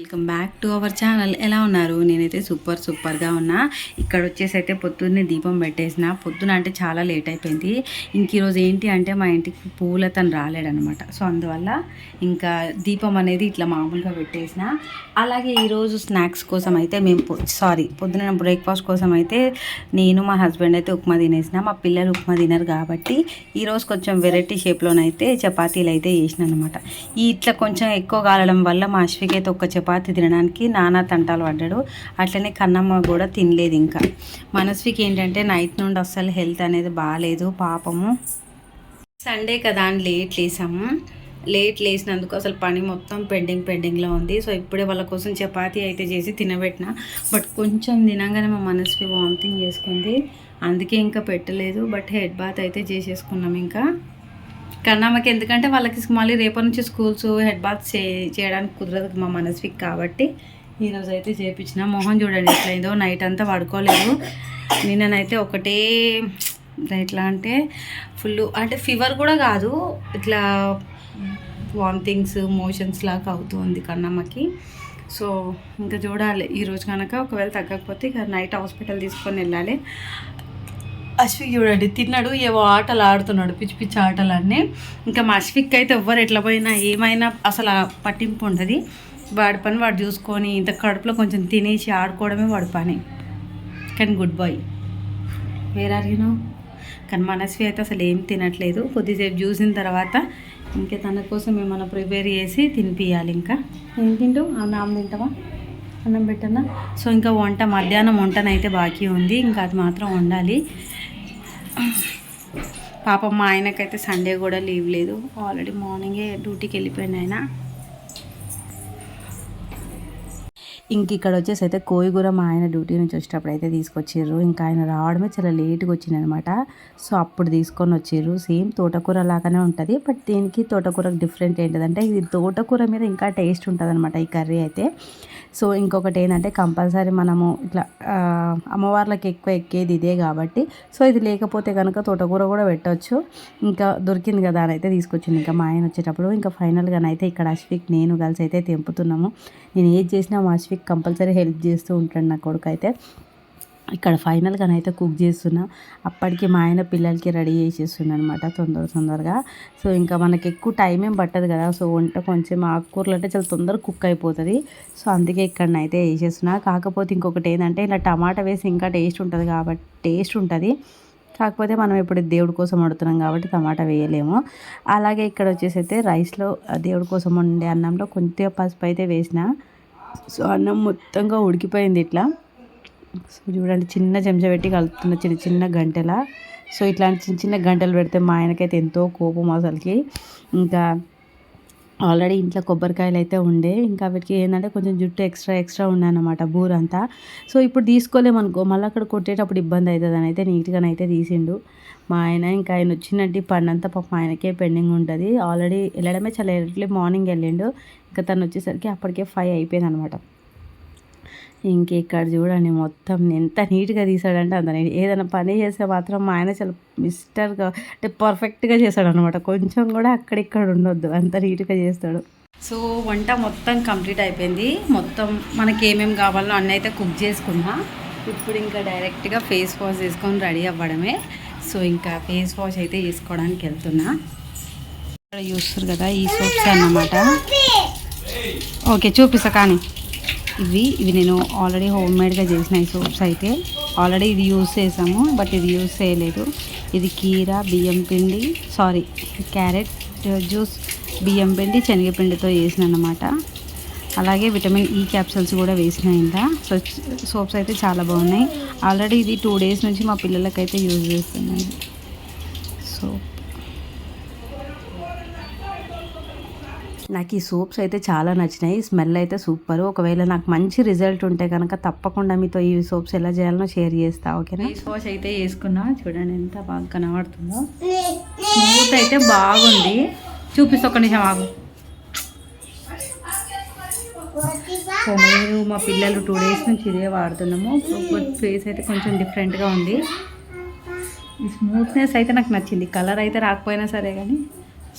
Welcome back to our channel. ఎలా ఉన్నారు? నేనైతే సూపర్ సూపర్గా ఉన్నా. ఇక్కడ వచ్చేసి అయితే పొద్దున్నే దీపం పెట్టేసిన. పొద్దున అంటే చాలా లేట్ అయిపోయింది. ఇంక ఈరోజు ఏంటి అంటే మా ఇంటికి పూల తను రాలేడనమాట సో అందువల్ల ఇంకా దీపం అనేది ఇట్లా మామూలుగా పెట్టేసిన. అలాగే ఈరోజు స్నాక్స్ కోసం అయితే మేము సారీ పొద్దున బ్రేక్ఫాస్ట్ కోసం అయితే నేను మా హస్బెండ్ అయితే ఉప్మా తినేసిన. మా పిల్లలు ఉప్మా తినరు కాబట్టి ఈరోజు కొంచెం వెరైటీ షేప్లోనైతే చపాతీలు అయితే చేసిన అనమాట ఈ ఇట్లా కొంచెం ఎక్కువ కాలడం వల్ల మా అశ్విక్ అయితే ఒక చపాతీ చపాతి తినడానికి నానా తంటాలు పడ్డాడు. అట్లనే కన్నమ్మ కూడా తినలేదు ఇంకా. మనస్వికి ఏంటంటే నైట్ నుండి అస్సలు హెల్త్ అనేది బాగాలేదు పాపము. సండే కదా అని లేట్ లేసాము. లేట్ లేసినందుకు అసలు పని మొత్తం పెండింగ్ పెండింగ్లో ఉంది. సో ఇప్పుడే వాళ్ళ కోసం చపాతీ అయితే చేసి తినబెట్టిన. బట్ కొంచెం తినగానే మా మనస్వి వామిటింగ్ చేసుకుంది. అందుకే ఇంకా పెట్టలేదు. బట్ హెడ్ బాత్ అయితే చేసేసుకున్నాం ఇంకా. కన్నమ్మకి ఎందుకంటే వాళ్ళకి మళ్ళీ రేపటి నుంచి స్కూల్స్ హెడ్ బాత్ చే చేయడానికి కుదరదు మా మనస్విక్ కాబట్టి ఈరోజు అయితే చేయించిన మొహం చూడండి ఎట్లయిందో. నైట్ అంతా పడుకోలేదు. నిన్ననైతే ఒకటే ఎట్లా అంటే ఫుల్ అంటే ఫీవర్ కూడా కాదు. ఇట్లా వామిటింగ్స్ మోషన్స్ లాగా అవుతుంది కన్నమ్మకి. సో ఇంకా చూడాలి. ఈరోజు కనుక ఒకవేళ తగ్గకపోతే ఇక నైట్ హాస్పిటల్ తీసుకొని వెళ్ళాలి. అశ్విక్ చూడండి తిన్నాడు ఏవో ఆటలు ఆడుతున్నాడు పిచ్చి పిచ్చి ఆటలన్నీ. ఇంకా మా అశ్విక్ అయితే ఎవ్వరు ఎట్లా పోయినా ఏమైనా అసలు పట్టింపు ఉండదు. వాడి పని వాడు చూసుకొని ఇంత కడుపులో కొంచెం తినేసి ఆడుకోవడమే వాడి పని. కానీ గుడ్ బాయ్. వేరే అడిగినావు కానీ మనస్వి అయితే అసలు ఏం తినట్లేదు. కొద్దిసేపు చూసిన తర్వాత ఇంకా తన కోసం ఏమైనా ప్రిపేర్ చేసి తినిపియాలి ఇంకా. ఏం తింటావు? అన్నం తింటావా? అన్నం పెట్టనా? సో ఇంకా వంట మధ్యాహ్నం వంటనైతే బాకీ ఉంది. ఇంకా అది మాత్రం వండాలి. పాపం మా ఆయనకైతే సండే కూడా లీవ్ లేదు. ఆల్రెడీ మార్నింగే డ్యూటీకి వెళ్ళిపోయింది ఆయన. ఇంక ఇక్కడ వచ్చేసి అయితే కోయిగూర మా ఆయన డ్యూటీ నుంచి వచ్చేటప్పుడు అయితే తీసుకొచ్చారు ఇంకా ఆయన రావడమే చాలా లేట్గా వచ్చిందనమాట. సో అప్పుడు తీసుకొని వచ్చారు సేమ్ తోటకూర లాగానే ఉంటుంది. బట్ దీనికి తోటకూరకు డిఫరెంట్ ఏంటంటే ఇది తోటకూర మీద ఇంకా టేస్ట్ ఉంటుంది అనమాట ఈ కర్రీ అయితే. సో ఇంకొకటి ఏంటంటే కంపల్సరీ మనము ఇట్లా అమ్మవార్లకి అమ్మవార్లకు ఎక్కువ ఎక్కేది ఇదే కాబట్టి. సో ఇది లేకపోతే కనుక తోటకూర కూడా పెట్టవచ్చు ఇంకా దొరికింది కదా అని అయితే తీసుకొచ్చింది. ఇంకా మా ఆయన వచ్చేటప్పుడు. ఇంకా ఫైనల్గానైతే ఇక్కడ అశ్విక్ నేను కలిసి అయితే తెంపుతున్నాము. నేను ఏది చేసినా మా అశ్విక్ కంపల్సరీ హెల్ప్ చేస్తూ ఉంటాడు నా కొడుకు అయితే. ఇక్కడ ఫైనల్గా అయితే కుక్ చేస్తున్నా. అప్పటికి మా ఆయన పిల్లలకి రెడీ చేసేస్తున్నా అనమాట తొందర తొందరగా. సో ఇంకా మనకి ఎక్కువ టైం ఏం పట్టదు కదా. సో వంట కొంచెం ఆకుకూరలు అంటే చాలా తొందరగా కుక్ అయిపోతుంది. సో అందుకే ఇక్కడనైతే వేసేస్తున్నా. కాకపోతే ఇంకొకటి ఏంటంటే ఇలా టమాటా వేసి ఇంకా టేస్ట్ ఉంటుంది కాబట్టి టేస్ట్ ఉంటుంది. కాకపోతే మనం ఇప్పుడు దేవుడి కోసం వండుతున్నాం కాబట్టి టమాటా వేయలేము. అలాగే ఇక్కడ వచ్చేసి అయితే రైస్లో దేవుడి కోసం వండే అన్నంలో కొంచెం పసుపు అయితే వేసిన. సో అన్నం మొత్తంగా ఉడికిపోయింది ఇట్లా. సో చూడండి చిన్న చెంచా పెట్టి కలుపుతున్న చిన్న చిన్న గంటెల. సో ఇట్లాంటి చిన్న చిన్న గంటలు పెడితే మా ఆయనకైతే ఎంతో కోపం అసలుకి. ఇంకా ఆల్రెడీ ఇంట్లో కొబ్బరికాయలు అయితే ఉండే. ఇంకా వీటికి ఏంటంటే కొంచెం జుట్టు ఎక్స్ట్రా ఎక్స్ట్రా ఉన్నాయన్నమాట బూరంతా. సో ఇప్పుడు తీసుకోలేమనుకో మళ్ళీ అక్కడ కొట్టేటప్పుడు ఇబ్బంది అవుతుంది అని అయితే నీట్గానైతే తీసిండు. మా ఆయన ఇంకా ఆయన వచ్చినట్టు పండంతా పాపం ఆయనకే పెండింగ్ ఉంటుంది. ఆల్రెడీ వెళ్ళడమే చాలా ఎర్లీ మార్నింగ్ వెళ్ళిండు. ఇంకా తను వచ్చేసరికి అప్పటికే ఫైవ్ అయిపోయింది అనమాట ఇంక ఇక్కడ చూడండి మొత్తం ఎంత నీట్గా తీసాడంటే అంత నీట్. ఏదైనా పని చేస్తే మాత్రం మా ఆయన చాలా మిస్టర్గా అంటే పర్ఫెక్ట్గా చేస్తాడు అనమాట కొంచెం కూడా అక్కడిక్కడ ఉండొద్దు అంత నీట్గా చేస్తాడు. సో వంట మొత్తం కంప్లీట్ అయిపోయింది. మొత్తం మనకి ఏమేమి కావాలో అన్నీ అయితే కుక్ చేసుకున్నా. ఇప్పుడు ఇంకా డైరెక్ట్గా ఫేస్ వాష్ చేసుకొని రెడీ అవ్వడమే. సో ఇంకా ఫేస్ వాష్ అయితే చేసుకోవడానికి వెళ్తున్నా. ఇక్కడ చూస్తారు కదా ఈ సోప్స్ అన్నమాట. ఓకే చూపిస్తా కానీ. ఇవి ఇవి నేను ఆల్రెడీ హోమ్ మేడ్గా చేసిన ఈ సోప్స్ అయితే. ఆల్రెడీ ఇది యూస్ చేసాము బట్ ఇది యూస్ చేయలేదు. ఇది కీర బియ్యం పిండి సారీ క్యారెట్ జ్యూస్ బియ్యం పిండి శనగపిండితో చేసిన అనమాట అలాగే విటమిన్ ఈ క్యాప్సూల్స్ కూడా వేసిన ఇంకా సో సోప్స్ అయితే చాలా బాగున్నాయి. ఆల్రెడీ ఇది టూ డేస్ నుంచి మా పిల్లలకైతే యూజ్ చేస్తున్నాయి సోప్ నాకు ఈ సోప్స్ అయితే చాలా నచ్చినాయి. స్మెల్ అయితే సూపర్. ఒకవేళ నాకు మంచి రిజల్ట్ ఉంటే కనుక తప్పకుండా మీతో ఈ సోప్స్ ఎలా చేయాలనో షేర్ చేస్తా ఓకేనా? ఫేస్ వాష్ అయితే వేసుకున్నా. చూడండి ఎంత బాగా కనబడుతుందో. స్మూత్ అయితే బాగుంది. చూపిస్తా ఒక నిమిషం ఆగు. సో నేను మా పిల్లలు టూ డేస్ నుంచి ఇదే వాడుతున్నాము. ఫేస్ అయితే కొంచెం డిఫరెంట్గా ఉంది. స్మూత్నెస్ అయితే నాకు నచ్చింది. కలర్ అయితే రాకపోయినా సరే కానీ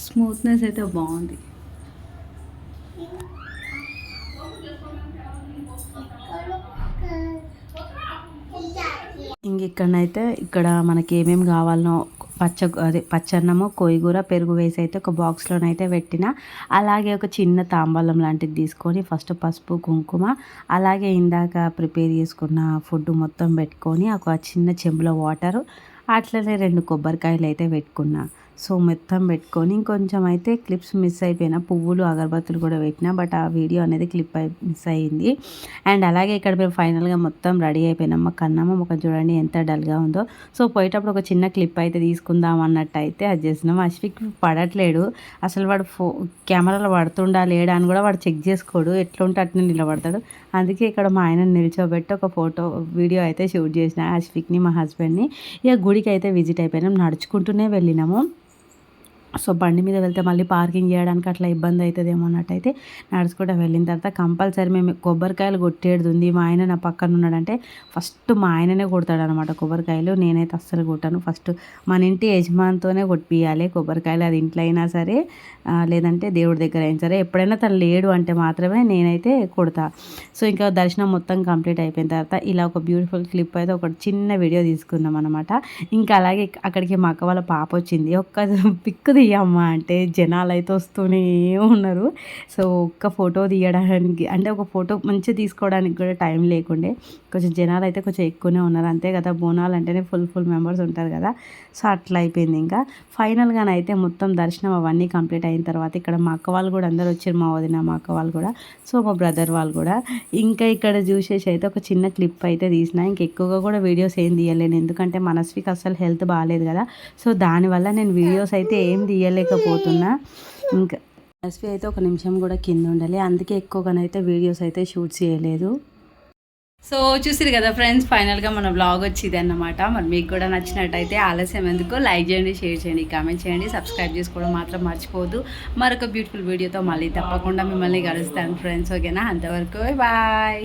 స్మూత్నెస్ అయితే బాగుంది. ఇంక ఇక్కడనైతే ఇక్కడ మనకి ఏమేమి కావాలనో పచ్చ అదే పచ్చన్నము కోయిగూర పెరుగు వేసి అయితే ఒక బాక్స్లోనైతే పెట్టిన. అలాగే ఒక చిన్న తాంబూలం లాంటిది తీసుకొని ఫస్ట్ పసుపు కుంకుమ అలాగే ఇందాక ప్రిపేర్ చేసుకున్న ఫుడ్ మొత్తం పెట్టుకొని ఒక చిన్న చెంబులో వాటర్ అట్లనే రెండు కొబ్బరికాయలు అయితే పెట్టుకున్నా. సో మొత్తం పెట్టుకొని ఇంకొంచెం అయితే క్లిప్స్ మిస్ అయిపోయిన పువ్వులు అగరబత్తులు కూడా పెట్టిన బట్ ఆ వీడియో అనేది క్లిప్ అయి మిస్ అయ్యింది. అండ్ అలాగే ఇక్కడ మేము ఫైనల్గా మొత్తం రెడీ అయిపోయినాం. మా కన్నమ్మ ఒక చూడండి ఎంత డల్గా ఉందో. సో పోయేటప్పుడు ఒక చిన్న క్లిప్ అయితే తీసుకుందాం అన్నట్టు అయితే అది చేసినాం. అశ్విక్ పడట్లేడు. అసలు వాడు ఫో కెమెరాలో పడుతుండా లేడా అని కూడా వాడు చెక్ చేసుకోడు. ఎట్లుంటే అట్లా నిలబడతాడు. అందుకే ఇక్కడ మా ఆయన నిల్చోబెట్టి ఒక ఫోటో వీడియో అయితే షూట్ చేసిన అశ్విక్ని మా హస్బెండ్ని. ఇక గుడికి అయితే విజిట్ అయిపోయినాం. నడుచుకుంటూనే వెళ్ళినాము. సో బండి మీద వెళ్తే మళ్ళీ పార్కింగ్ చేయడానికి అట్లా ఇబ్బంది అవుతుందేమో అన్నట్టయితే నడుచుకుంటూ వెళ్ళిన తర్వాత కంపల్సరీ మేము కొబ్బరికాయలు కొట్టేది ఉంది. మా ఆయన నా పక్కన ఉన్నాడంటే ఫస్ట్ మా ఆయననే కొడతాడు అనమాట కొబ్బరికాయలు. నేనైతే అస్సలు కొట్టాను. ఫస్ట్ మన ఇంటి యజమానితోనే కొట్టియాలి కొబ్బరికాయలు అది ఇంట్లో అయినా సరే లేదంటే దేవుడి దగ్గర అయినా సరే. ఎప్పుడైనా తను లేడు అంటే మాత్రమే నేనైతే కొడతా. సో ఇంకా దర్శనం మొత్తం కంప్లీట్ అయిపోయిన తర్వాత ఇలా ఒక బ్యూటిఫుల్ క్లిప్ అయితే ఒక చిన్న వీడియో తీసుకున్నాం అనమాట ఇంకా అలాగే అక్కడికి మా అక్క వాళ్ళ పాప వచ్చింది. ఒక్క పిక్ తీయమ్మా అంటే జనాలు అయితే వస్తూనే ఉన్నారు. సో ఒక్క ఫోటో తీయడానికి అంటే ఒక ఫోటో మంచిగా తీసుకోవడానికి కూడా టైం లేకుండే. కొంచెం జనాలు అయితే కొంచెం ఎక్కువనే ఉన్నారు. అంతే కదా బోనాలు అంటేనే ఫుల్ ఫుల్ మెంబర్స్ ఉంటారు కదా. సో అట్లా అయిపోయింది ఇంకా. ఫైనల్గానైతే మొత్తం దర్శనం అవన్నీ కంప్లీట్ అయిన తర్వాత ఇక్కడ మా అక్క వాళ్ళు కూడా అందరూ వచ్చారు మా వదిన మా అక్క వాళ్ళు కూడా. సో మా బ్రదర్ వాళ్ళు కూడా. ఇంకా ఇక్కడ చూసేసి అయితే ఒక చిన్న క్లిప్ అయితే తీసిన. ఇంక ఎక్కువగా కూడా వీడియోస్ ఏం తీయలేను. ఎందుకంటే మనస్వికి అసలు హెల్త్ బాగాలేదు కదా. సో దానివల్ల నేను వీడియోస్ అయితే ఏం తీయలేకపోతున్నా. ఇంకా ఎస్పీ అయితే ఒక నిమిషం కూడా కింద ఉండాలి. అందుకే ఎక్కువగానైతే వీడియోస్ అయితే షూట్ చేయలేదు. సో చూసిరు కదా ఫ్రెండ్స్ ఫైనల్గా మన బ్లాగ్ వచ్చింది అన్నమాట. మరి మీకు కూడా నచ్చినట్టయితే ఆలస్యం ఎందుకు లైక్ చేయండి షేర్ చేయండి కామెంట్ చేయండి సబ్స్క్రైబ్ చేసుకోవడం మాత్రం మర్చిపోవద్దు. మరొక బ్యూటిఫుల్ వీడియోతో మళ్ళీ తప్పకుండా మిమ్మల్ని కలుస్తాను ఫ్రెండ్స్ ఓకేనా? అంతవరకు బాయ్.